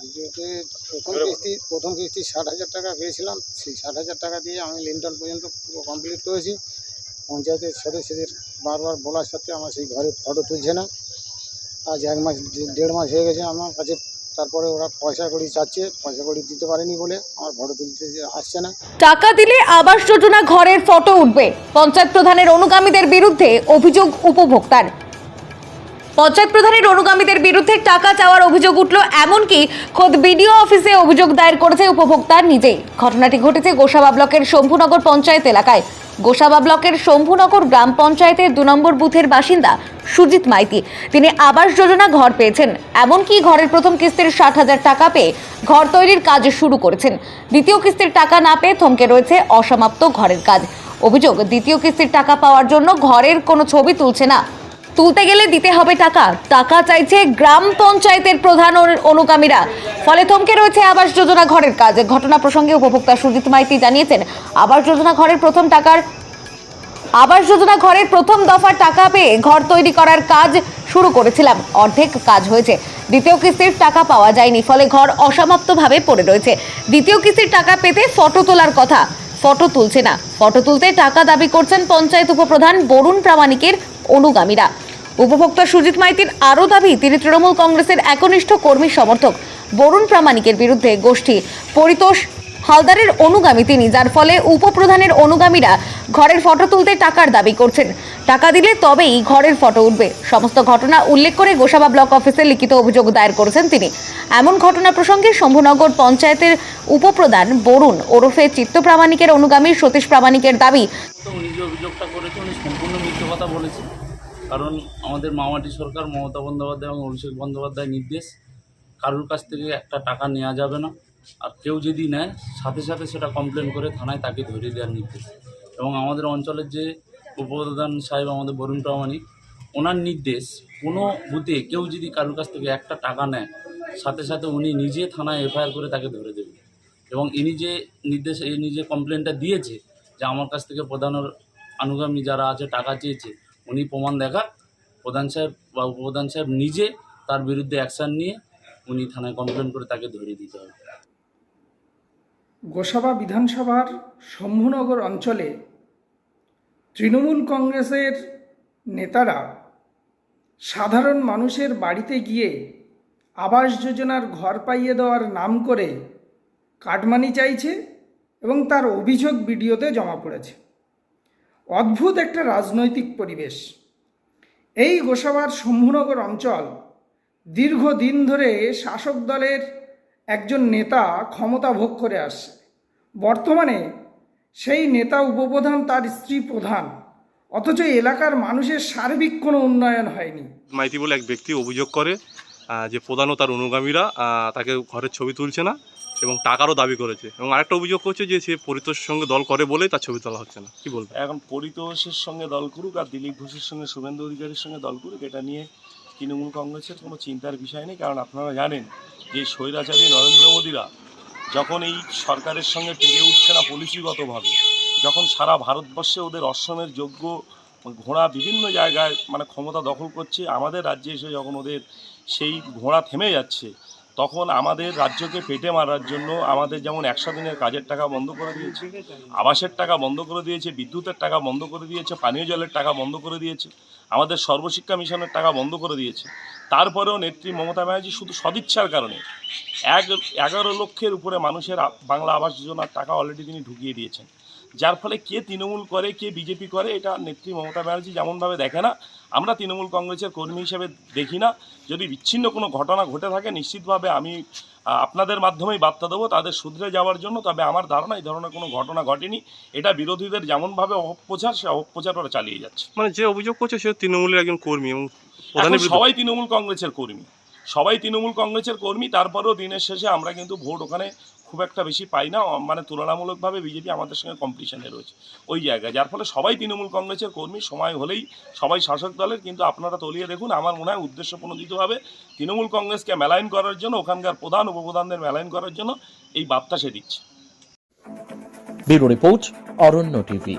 ভিডিওতে প্রথম কিস্তি প্রথম কিস্তি ষাট হাজার টাকা পেয়েছিলাম। সেই ষাট হাজার টাকা দিয়ে আমি লিন্টন পর্যন্ত পুরো কমপ্লিট করেছি। পঞ্চায়েতের সদস্যদের বারবার বলার সত্ত্বেও আমার সেই ঘরে ফটো তুলছে না। আজ এক মাস দেড় মাস হয়ে গেছে আমার কাছে। তারপরে ওরা পয়সা কড়ি চাচ্ছে পয়সা কড়ি দিতে পারেনি বলে আমার ফটো তুলতে আসছে না। টাকা দিলে আবাস যোজনা ঘরের ফটো উঠবে। পঞ্চায়েত প্রধানের অনুগামীদের বিরুদ্ধে অভিযোগ উপভোক্তার। পঞ্চায়েত প্রধানের অনুগামীদের বিরুদ্ধে টাকা চাওয়ার অভিযোগ উঠল, এমনকি খোদ বিডিও অফিসে অভিযোগ দায়ের করেছে উপভোক্তার নিজেই। ঘটনাটি ঘটেছে গোসাবা ব্লকের শম্ভুনগর পঞ্চায়েত এলাকায়। গোসাবা ব্লকের শম্ভুনগর গ্রাম পঞ্চায়েতের দু নম্বর বুথের বাসিন্দা সুজিত মাইতি। তিনি আবাস যোজনা ঘর পেয়েছেন, এমনকি ঘরের প্রথম কিস্তির ষাট হাজার টাকা পেয়ে ঘর তৈরির কাজ শুরু করেছেন। দ্বিতীয় কিস্তির টাকা না পেয়ে থমকে রয়েছে অসমাপ্ত ঘরের কাজ। অভিযোগ, দ্বিতীয় কিস্তির টাকা পাওয়ার জন্য ঘরের কোনো ছবি তুলছে না তুলতে গেলে দিতে হবে টাকা। টাকা চাইছে গ্রাম পঞ্চায়েতের প্রধান অনু- অনুগামীরা। ফলে থমকে রয়েছে আবাস যোজনা ঘরের কাজ। ঘটনা প্রসঙ্গে উপভোক্তা সুজিত মাইতি জানিয়েছেন, আবাস যোজনা ঘরের প্রথম টাকার আবাস যোজনা ঘরের প্রথম দফার টাকা পেয়ে ঘর তৈরি করার কাজ শুরু করেছিলাম। অর্ধেক কাজ হয়েছে। দ্বিতীয় কিস্তির টাকা পাওয়া যায়নি, ফলে ঘর অসমাপ্তভাবে পড়ে রয়েছে। দ্বিতীয় কিস্তির টাকা পেতে ফটো তোলার কথা। ফটো তুলছে না। ফটো তুলতে টাকা দাবি করছেন পঞ্চায়েত উপপ্রধান বরুণ প্রামাণিকের অনুগামীরা। উপভোক্তা সুজিত মাইতির আরও দাবি, তিনি তৃণমূল কংগ্রেসের একনিষ্ঠ কর্মী সমর্থক বরুণ প্রামাণিকের বিরুদ্ধে গোষ্ঠী পরিতোষ হালদারের অনুগামী তিনি, যার ফলে উপপ্রধানের অনুগামীরা ঘরের ফটো তুলতে টাকার দাবি করছেন। টাকা দিলে তবেই ঘরের ফটো উঠবে। সমস্ত ঘটনা উল্লেখ করে গোসাবা ব্লক অফিসে লিখিত অভিযোগ দায়ের করেছেন তিনি। এমন ঘটনা প্রসঙ্গে শম্ভুনগর পঞ্চায়েতের উপপ্রধান বরুণ ওরফে চিত্ত প্রামাণিকের অনুগামী সতীশ প্রামাণিকের দাবি অভিযোগটা করেছে সম্পূর্ণ কথা কারণ আমাদের মামাটি সরকার, মমতা বন্দ্যোপাধ্যায় এবং অভিষেক বন্দ্যোপাধ্যায়ের নির্দেশ, কারোর কাছ থেকে একটা টাকা নেওয়া যাবে না। আর কেউ যদি নেয়, সাথে সাথে সেটা কমপ্লেন করে থানায় তাকে ধরিয়ে দেওয়ার নির্দেশ। এবং আমাদের অঞ্চলের যে উপপ্রধান সাহেব আমাদের বরুণ প্রামাণিক, ওনার নির্দেশ, কোনো বুথে কেউ যদি কারোর কাছ থেকে একটা টাকা নেয়, সাথে সাথে উনি নিজে থানায় এফআইআর করে তাকে ধরে দেবে। এবং ইনি যে নির্দেশ, ইনি নিজে কমপ্লেনটা দিয়েছে যে আমার কাছ থেকে প্রধানের অনুগামী যারা আছে, টাকা চেয়েছে উনি প্রমাণ দেখাক প্রধান সাহেব বা উপপ্রধান সাহেব নিজে তার বিরুদ্ধে অ্যাকশান নিয়ে উনি থানায় কমপ্লেন করে তাকে ধরিয়ে দিতে হবে। গোসাবা বিধানসভার শম্ভুনগর অঞ্চলে তৃণমূল কংগ্রেসের নেতারা সাধারণ মানুষের বাড়িতে গিয়ে আবাস যোজনার ঘর পাইয়ে দেওয়ার নাম করে কাটমানি চাইছে এবং তার অভিযোগ ভিডিওতে জমা পড়েছে। অদ্ভুত একটা রাজনৈতিক পরিবেশ। এই গোসাবার শম্ভুনগর অঞ্চল দীর্ঘদিন ধরে শাসক দলের একজন নেতা ক্ষমতা ভোগ করে আসছে। বর্তমানে সেই নেতা উপপ্রধান তার স্ত্রী প্রধান, অথচ এলাকার মানুষের সার্বিক কোনো উন্নয়ন হয়নি। মাইতি বলে এক ব্যক্তি অভিযোগ করে যে প্রধান ও তার অনুগামীরা তাকে ঘরের ছবি তুলছে না। এবং টাকারও দাবি করেছে। এবং আরেকটা অভিযোগ করছে যে সে পরিতোষের সঙ্গে দল করে বলে তার ছবি তোলা হচ্ছে না। কি বলবে? এখন পরিতোষের সঙ্গে দল করুক আর দিলীপ ঘোষের সঙ্গে শুভেন্দু অধিকারীর সঙ্গে দল করুক, এটা নিয়ে তৃণমূল কংগ্রেসের কোনো চিন্তার বিষয় নেই। কারণ আপনারা জানেন যে স্বৈরাচারী নরেন্দ্র মোদীরা যখন এই সরকারের সঙ্গে পেরে উঠছে না পলিসিগতভাবে, যখন সারা ভারতবর্ষে ওদের অশ্বমের যোগ্য ঘোড়া বিভিন্ন জায়গায় মানে ক্ষমতা দখল করছে, আমাদের রাজ্যে এসে যখন ওদের সেই ঘোড়া থেমে যাচ্ছে তখন আমাদের রাজ্যকে পেটে মারার জন্য আমাদের যেমন একশো দিনের কাজের টাকা বন্ধ করে দিয়েছে, আবাসের টাকা বন্ধ করে দিয়েছে, বিদ্যুতের টাকা বন্ধ করে দিয়েছে, পানীয় জলের টাকা বন্ধ করে দিয়েছে, আমাদের সর্বশিক্ষা মিশনের টাকা বন্ধ করে দিয়েছে। তারপরেও নেত্রী মমতা ব্যানার্জি শুধু সদিচ্ছার কারণে এক, এগারো লক্ষের উপরে মানুষের বাংলা আবাস যোজনার টাকা অলরেডি তিনি ঢুকিয়ে দিয়েছেন। যার ফলে কে তৃণমূল করে কে বিজেপি করে এটা নেত্রী মমতা ব্যানার্জি যেমনভাবে দেখে না আমরা তৃণমূল কংগ্রেসের কর্মী হিসেবে দেখি না। যদি বিচ্ছিন্ন কোনো ঘটনা ঘটে থাকে নিশ্চিতভাবে আমি আপনাদের মাধ্যমেই বার্তা দেবো তাদের শুধরে যাওয়ার জন্য তবে আমার ধারণা এই ধরনের কোনো ঘটনা ঘটেনি। এটা বিরোধীদের যেমনভাবে অপপ্রচার সে অপপ্রচার ওরা চালিয়ে যাচ্ছে। মানে যে অভিযোগ করছে সে তৃণমূলের একজন কর্মী এবং সবাই তৃণমূল কংগ্রেসের কর্মী। সবাই তৃণমূল কংগ্রেসের কর্মী, তারপরেও দিনের শেষে আমরা কিন্তু ভোট ওখানে খুব একটা বেশি পাই না। মানে তুলনামূলকভাবে বিজেপি আমাদের সঙ্গে কম্পিটিশনে রয়েছে ওই জায়গায়। যার ফলে সবাই তৃণমূল কংগ্রেসের কর্মী, সময় হলেই সবাই শাসক দলের, কিন্তু আপনারা তলিয়ে দেখুন, আমার মনে হয় উদ্দেশ্য প্রণোদিতভাবে তৃণমূল কংগ্রেসকে মেলাইন করার জন্য, ওখানকার প্রধান উপপ্রধানদের মেলাইন করার জন্য এই বার্তা সে দিচ্ছে। Report, Aranya TV.